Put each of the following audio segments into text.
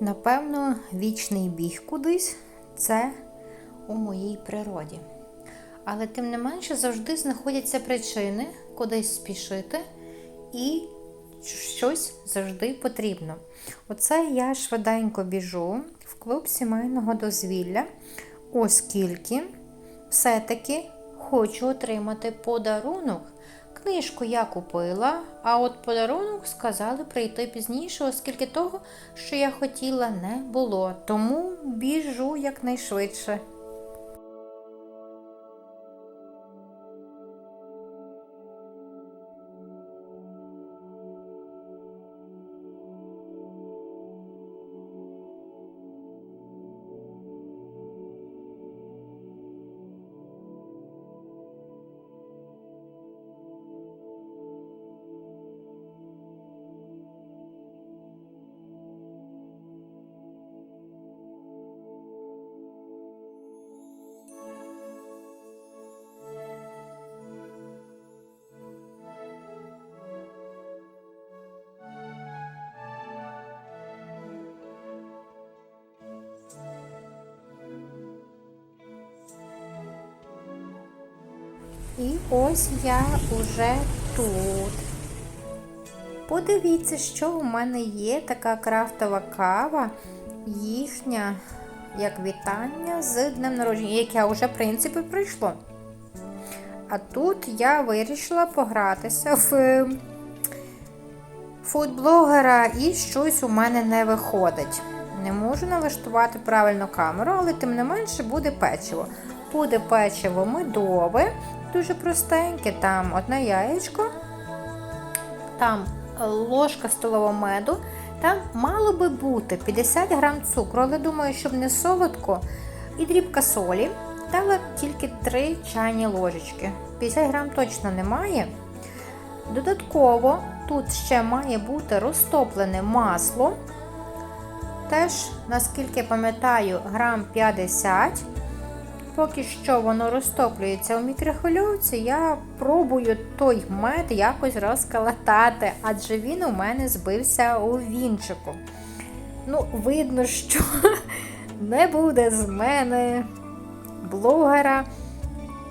Напевно, вічний біг кудись це у моїй природі. Але тим не менше завжди знаходяться причини кудись спішити і щось завжди потрібно. Оце я швиденько біжу в клуб сімейного дозвілля, оскільки все-таки хочу отримати подарунок. Книжку я купила, а от подарунок сказали прийти пізніше, оскільки того, що я хотіла, не було. Тому біжу якнайшвидше. І ось я уже тут. Подивіться, що у мене є така крафтова кава, їхня як вітання з днем народження, яке вже, в принципі, прийшло. А тут я вирішила погратися в фудблогера і щось у мене не виходить. Не можу налаштувати правильно камеру, але тим не менше буде печиво. Буде печиво медове, дуже простеньке, там одне яєчко, там ложка столового меду, там мало би бути 50 грам цукру, але думаю, щоб не солодко, і дрібка солі. Дала тільки 3 чайні ложечки. 50 грам точно немає. Додатково тут ще має бути розтоплене масло. Теж, наскільки пам'ятаю, грам 50. Поки що воно розтоплюється у мікрохвильовці, я пробую той мед якось розкалатати, адже він у мене збився у вінчику. Ну, видно, що не буде з мене блогера.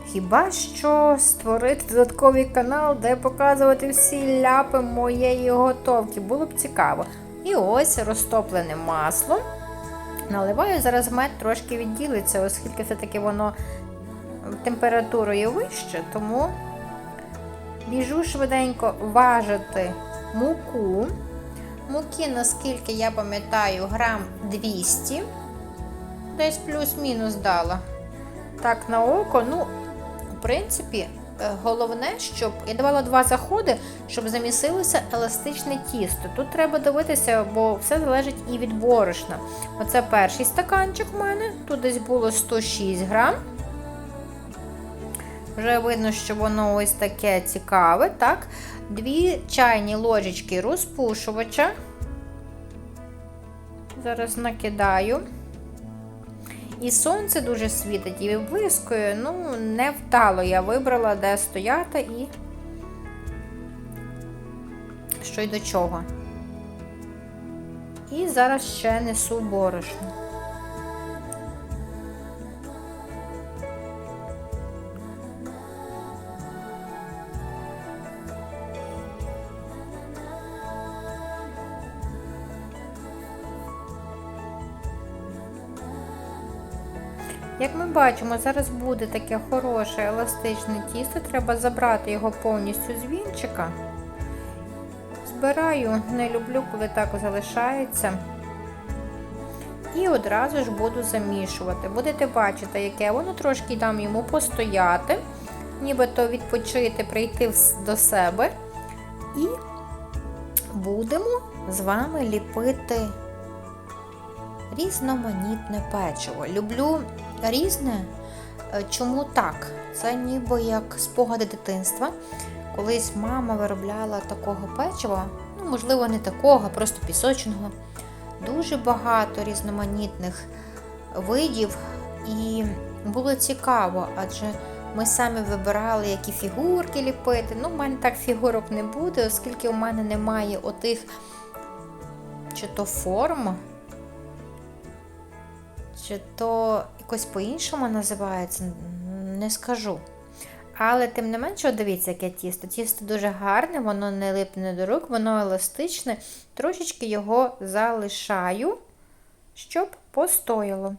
Хіба що створити додатковий канал, де показувати всі ляпи моєї готовки. Було б цікаво. І ось розтоплене масло. Наливаю, зараз мед трошки відділиться, оскільки все-таки воно температурою вище, тому біжу швиденько важити муку. Муки, наскільки я пам'ятаю, грам 200, десь плюс-мінус дала. Так, на око, ну, в принципі, головне, щоб я давала два заходи, щоб замісилося еластичне тісто. Тут треба дивитися, бо все залежить і від борошна. Оце перший стаканчик у мене. Тут десь було 106 грам. Вже видно, що воно ось таке цікаве. так? Дві чайні ложечки розпушувача. Зараз накидаю. І сонце дуже світить і блискує, Ну, не вдало я вибрала, де стояти і що й до чого. І зараз ще несу борошно. Бачимо, зараз буде таке хороше еластичне тісто, треба забрати його повністю з вінчика. Збираю, не люблю, коли так залишається. І одразу ж буду замішувати. Будете бачити, яке воно трошки дам йому постояти, нібито відпочити, прийти до себе. І будемо з вами ліпити різноманітне печиво. Люблю різне. Чому так? Це ніби як спогади дитинства. Колись мама виробляла такого печива, ну, можливо, не такого, просто пісочного. Дуже багато різноманітних видів. І було цікаво, адже ми самі вибирали, які фігурки ліпити. Ну, в мене так фігурок не буде, оскільки у мене немає отих чи то форм, Чи то якось по-іншому називається, не скажу. Але тим не менше, дивіться, яке тісто. Тісто дуже гарне, воно не липне до рук, воно еластичне. Трошечки його залишаю, щоб постояло.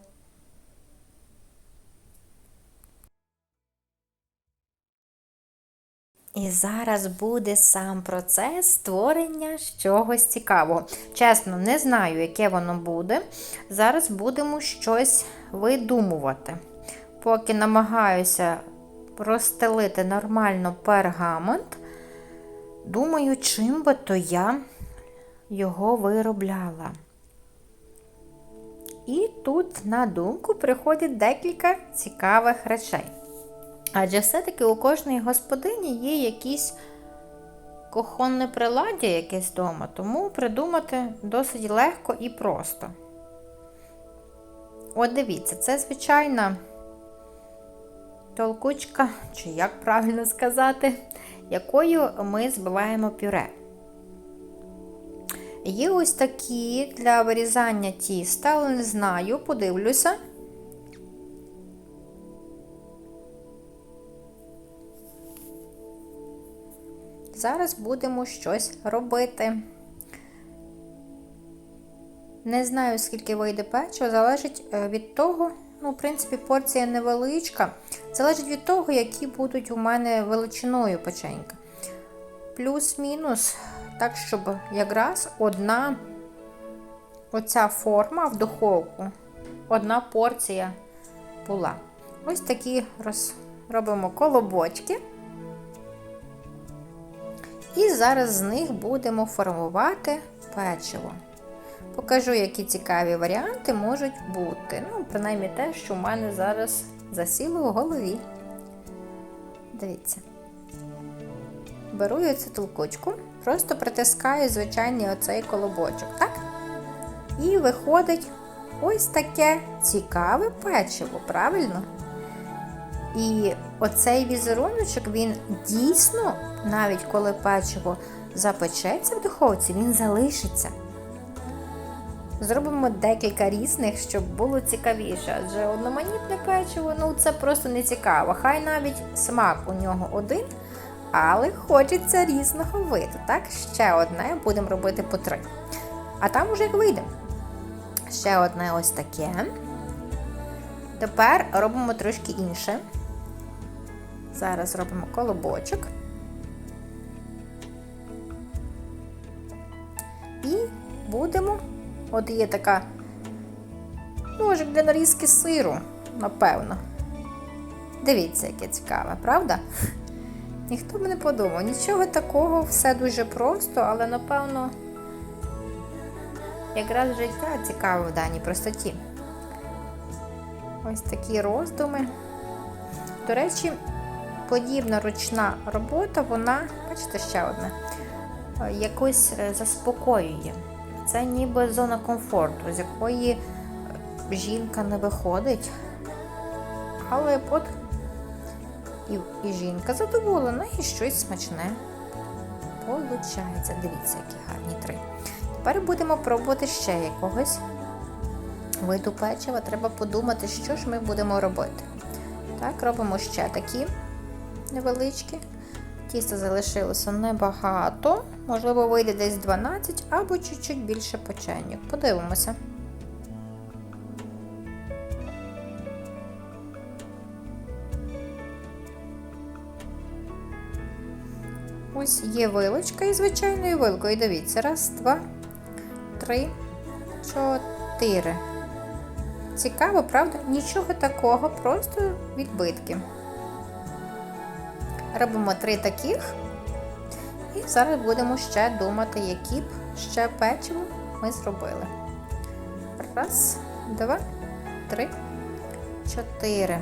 І зараз буде сам процес створення чогось цікавого. Чесно, не знаю, яке воно буде. Зараз будемо щось видумувати. Поки намагаюся розстелити нормально пергамент, думаю, чим би то я його виробляла. І тут на думку приходить декілька цікавих речей. Адже все-таки у кожної господині є якісь кухонне приладдя якесь вдома, тому придумати досить легко і просто. От дивіться, це звичайна толкучка, чи як правильно сказати, якою ми збиваємо пюре. Є ось такі для вирізання тіста, але не знаю, подивлюся. Зараз будемо щось робити. Не знаю, скільки вийде печива, залежить е, від того, ну, в принципі, порція невеличка. Залежить від того, які будуть у мене величиною печенька. Плюс-мінус, так, щоб якраз одна оця форма в духовку, одна порція була. Ось такі роз... робимо колобочки. І зараз з них будемо формувати печиво. Покажу, які цікаві варіанти можуть бути. Ну, принаймні те, що в мене зараз засіло в голові. Дивіться. Беру я цю толкучку, просто притискаю звичайний оцей колобочок, так? І виходить ось таке цікаве печиво, правильно? І оцей візеруночок, він дійсно, навіть коли печиво запечеться в духовці, він залишиться. Зробимо декілька різних, щоб було цікавіше. Адже одноманітне печиво, ну це просто не цікаво. Хай навіть смак у нього один, але хочеться різного виду. Так, ще одне будемо робити по три. А там уже як вийде. Ще одне ось таке. Тепер робимо трошки інше. Зараз робимо колобочок. І будемо, от є така ножик для нарізки сиру, напевно. Дивіться, яке цікаве, правда? Ніхто б не подумав, нічого такого, все дуже просто, але напевно якраз життя цікаве в даній простоті. Ось такі роздуми. До речі, подібна ручна робота, вона, бачите, ще одне, якось е, заспокоює. Це ніби зона комфорту, з якої е, жінка не виходить. Але от і, і жінка задоволена і щось смачне. Получається. Дивіться, які гарні три. Тепер будемо пробувати ще якогось виду печива. Треба подумати, що ж ми будемо робити. Так, робимо ще такі невеличкі. Тісто залишилося небагато, можливо, вийде десь 12 або чуть-чуть більше печеньок. Подивимося. Ось є вилочка і звичайною вилкою. Дивіться, раз, два, три, чотири. Цікаво, правда? Нічого такого, просто відбитки. Робимо три таких. І зараз будемо ще думати, які б ще печиво ми зробили. Раз, два, три, чотири.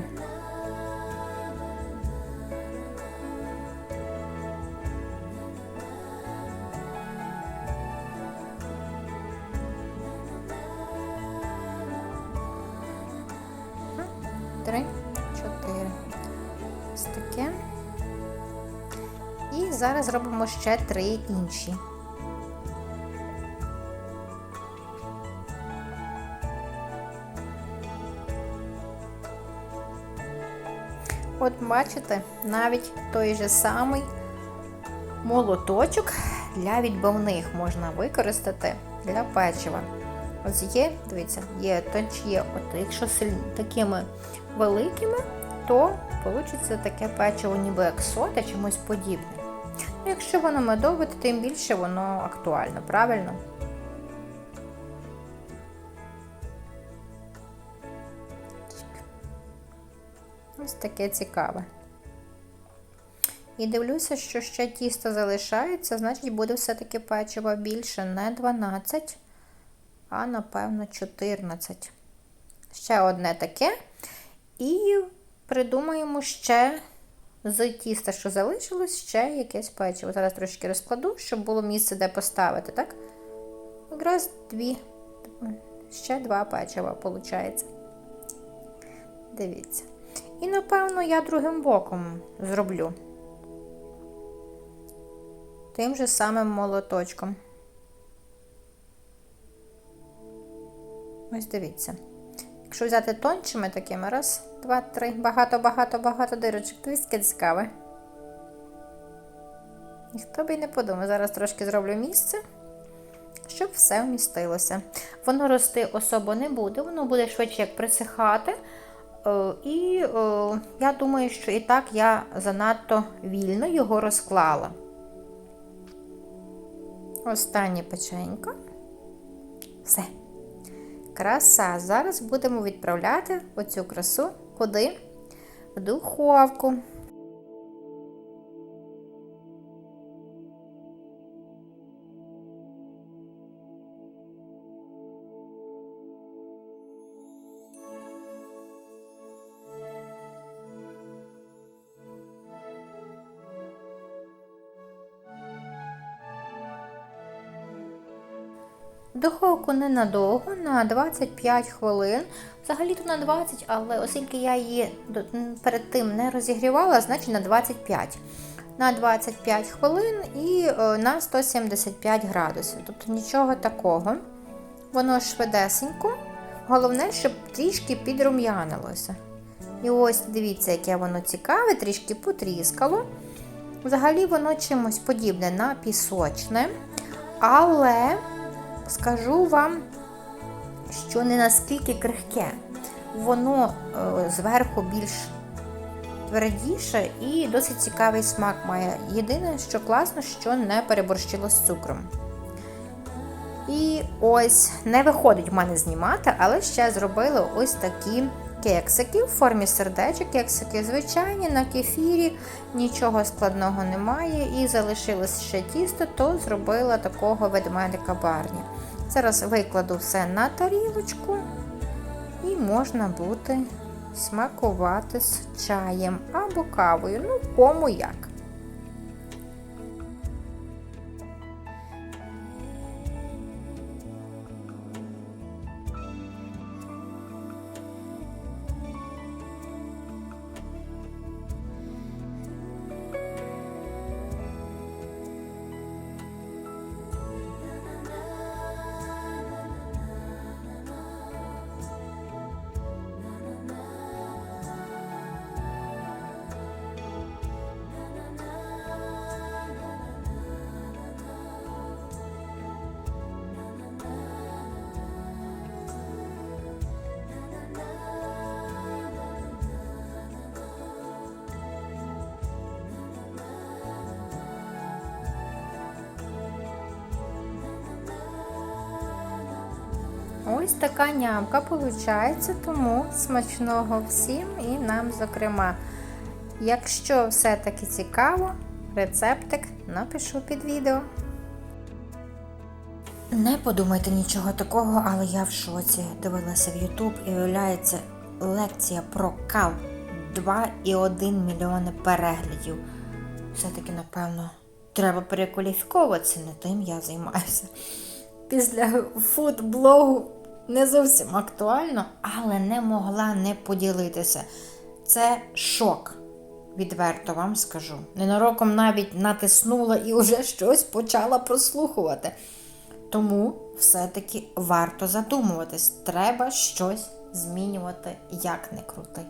зараз зробимо ще три інші. От бачите, навіть той же самий молоточок для відбивних можна використати для печива. Ось є, дивіться, є тончі, от якщо такими великими, то вийде таке печиво, ніби як сота, чимось подібне. Якщо воно медове, то тим більше воно актуально, правильно? Ось таке цікаве. І дивлюся, що ще тісто залишається, значить буде все-таки печиво більше не 12, а напевно 14. Ще одне таке. І придумаємо ще з тіста, що залишилось, ще якесь печиво. Зараз трошки розкладу, щоб було місце, де поставити, так? Якраз дві, ще два печива, виходить. Дивіться. І, напевно, я другим боком зроблю. Тим же самим молоточком. Ось дивіться. Якщо взяти тончими такими, раз, два, три, багато-багато-багато дирочок. Дивіться, цікаве. Ніхто би й не подумав. Зараз трошки зроблю місце, щоб все вмістилося. Воно рости особо не буде, воно буде швидше як присихати. Е, І е, я думаю, що і так я занадто вільно його розклала. Останнє печенько. Все. Краса. Зараз будемо відправляти оцю красу куди? В духовку. Духовку ненадовго, на 25 хвилин. Взагалі-то на 20, але оскільки я її перед тим не розігрівала, значить на 25. На 25 хвилин і е, на 175 градусів. Тобто нічого такого. Воно швидесенько. Головне, щоб трішки підрум'янилося. І ось дивіться, яке воно цікаве, трішки потріскало. Взагалі, воно чимось подібне на пісочне. Але скажу вам, що не наскільки крихке, воно е, зверху більш твердіше і досить цікавий смак має. Єдине, що класно, що не переборщило з цукром. І ось не виходить в мене знімати, але ще зробили ось такі кексики в формі сердечок, кексики звичайні, на кефірі, нічого складного немає. І залишилось ще тісто, то зробила такого ведмедика барні. Зараз викладу все на тарілочку і можна буде смакувати з чаєм або кавою, ну, кому як. Ось така нямка виходить, тому смачного всім і нам, зокрема. Якщо все-таки цікаво, рецептик напишу під відео. Не подумайте нічого такого, але я в шоці дивилася в YouTube і виявляється лекція про кал 2,1 мільйони переглядів. Все-таки, напевно, треба перекваліфіковуватися, не тим я займаюся. Після фудблогу не зовсім актуально, але не могла не поділитися. Це шок, відверто вам скажу. Ненароком навіть натиснула і вже щось почала прослухувати. Тому все-таки варто задумуватись, треба щось змінювати, як не крути.